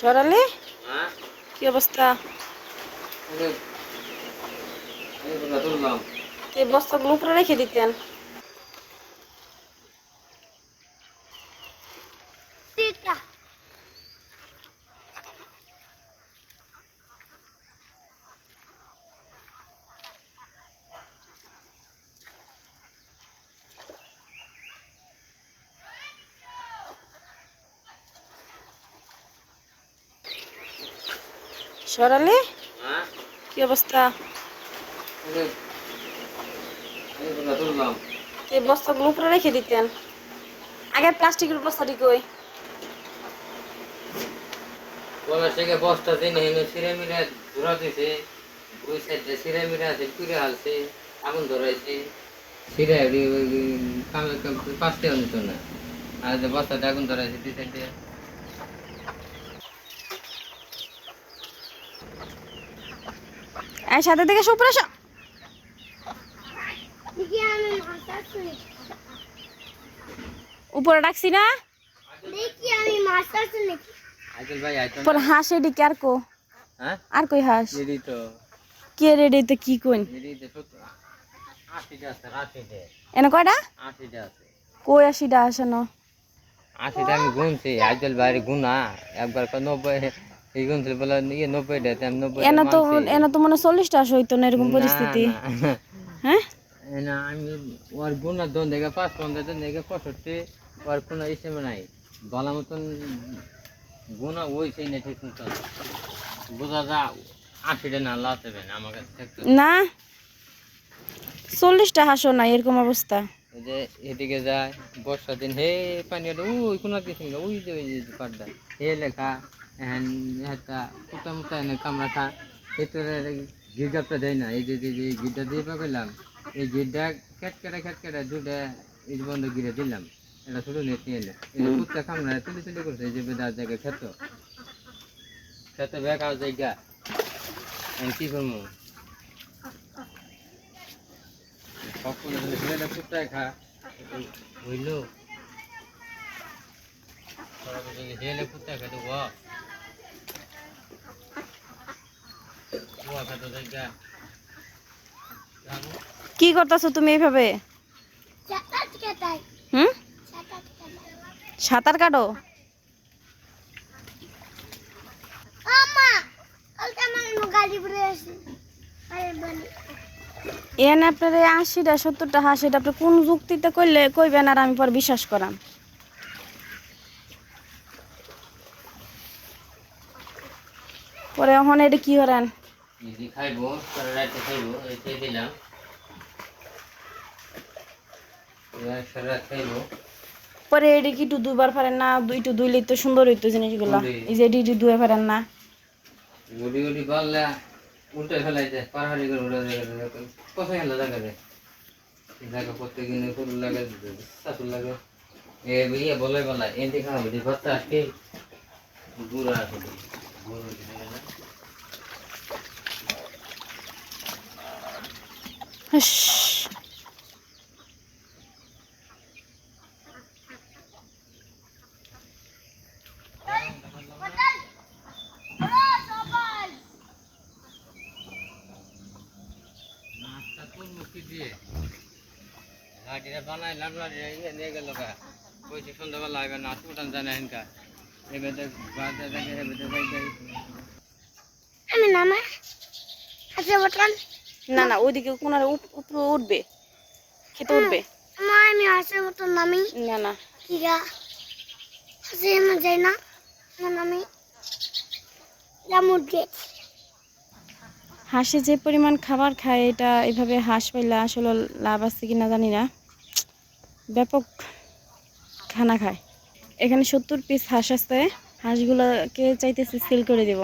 সরালি? হ্যাঁ? কি অবস্থা? বস্তাগুলো উপরে রেখে দিতেন। সরালি? কি অবস্থা? রেখে দিতেন। আগে প্লাস্টিকের বস্তাটি কই প্লাস্টিকে বস্তা দিন হেনে সিরে মিরে দিছে আগুন ধরাইছে। সিরে পাঁচতে অনিত আর বস্তাতে আগুন ধরাইছে এই সাথে থেকে এসো, উপরে। ডাকছি না? হাঁস আর কো। হ্যাঁ? আর কই হাঁস? কে রেডি তো কি কইন? এনে কয়টা? কই আশিটা আসে না আশিটা আমি গুনছি আইতেল বাইরে গুনা একবার নব্বই এনে তো এনে তো মনে চল্লিশটা আসে হইতো না এরকম পরিস্থিতি। হ্যাঁ? না আমি ওর গুণা দন দেখে পাঁচ পনেরো দন দেখে পঁয়ষট্টি ওর কোনো ইসেমে নাই। বলা মতন গুণা ওই সেই না ঠিক মতন বোঝা যা আশিটা না লাতে আমার কাছে না। চল্লিশটা হাঁসও নাই এরকম অবস্থা। যে এদিকে যায় বর্ষা দিন হে পানি ওই কোনো কিছু না ওই যে ওই পাড্ডা হে লেখা। একটা কুটা মুটা এনে কামড়া খা ভিতরে গিরগাপটা দেয় না। এই যে যে গিরটা দিয়ে পাইলাম এই গিরটা খেট কেটে খেট কেটে দুটা এই বন্ধ গিরে দিলাম। এটা ছোট নেট নিয়ে এলো কুত্তা কামড়া তুলি তুলি করছে, এই যে বেদার জায়গায় খেত খেতে বেকা জায়গা। আমি কি করব? কখন ছেলেটা কুত্তায় খা, হইল। ছেলে কুত্তা খেতে ও ও খেতে জায়গা কি করতেছো তুমি এইভাবে? হুম? সাঁতার কাটো? এনে আপনার আশিটা, সত্তরটা হাঁস এটা আপনি কোন যুক্তিতে কইলে কইবেন আর আমি পর বিশ্বাস করাম? পরে এখন এটা কি করেন? খাইবো পরে রাতে খাইবো। দিলাম এটা কি একটু দুইবার পারেন না দুইটু দুইলে তো সুন্দর হইতো জিনিসগুলো। দুই। এই যে এটি দুয়ে পারেন না। গুড়ি গুড়ি বললে উল্টে ফেলাইছে পাহাড়ি করে উড়ে কোথায় গেল জায়গা রে জায়গা প্রত্যেক ফুল লাগে শাশুর লাগে। এ ইয়ে বলে বলা এ দেখা হবে গুড়া আছে গুড় হইছে না হাস। নাস্তা কোন মুখি দিয়ে লাঠিটা বানাইলাম লাঠিটা ইয়ে নিয়ে গেল গা কইছি সন্ধ্যাবেলা আইবে নাচ উঠান জানে হেনকা এবার দেখ বাদে দেখে এবার দেখে আমি নামা আছে বটন না না ওইদিকে কোনারে উপ- উপরে উঠবে খেতে উঠবে। মা আমি আছে বটন নামি। না না। কিরা আছে আমি যাই না না নামি। জামুর গেট হাঁসে যে পরিমাণ খাবার খায় এটা এভাবে হাঁস পাইলে আসলে লাভ আছে কি না জানি না। ব্যাপক খানা খায়। এখানে সত্তর পিস হাঁস আছে হাঁসগুলোকে চাইতেছি সেল করে দেব।